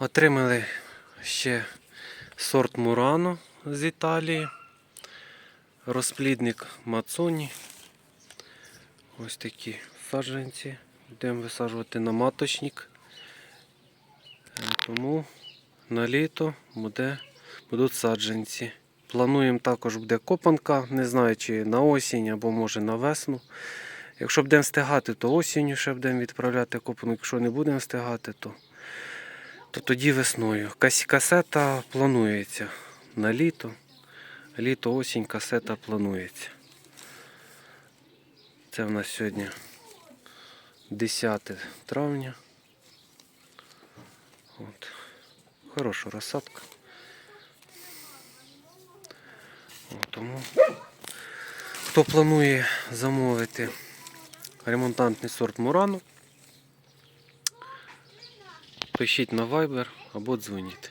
Отримали ще сорт Мурано з Італії. Розплідник Мацоні. Ось такі саджанці. Будемо висаджувати на маточник. Е, Тому на літо буде, будуть саджанці. Плануємо також буде копанка, не знаю чи на осінь або може на весну. Якщо будемо встигати, то осінню ще будемо відправляти копанку. Якщо не будемо встигати, то тоді весною. Касета планується на літо. Літо, осінь, касета планується. Це в нас сьогодні 10 травня. От. Хороша розсадка. От, тому хто планує замовити ремонтантний сорт Мурану, пишіть на Viber або дзвоніть.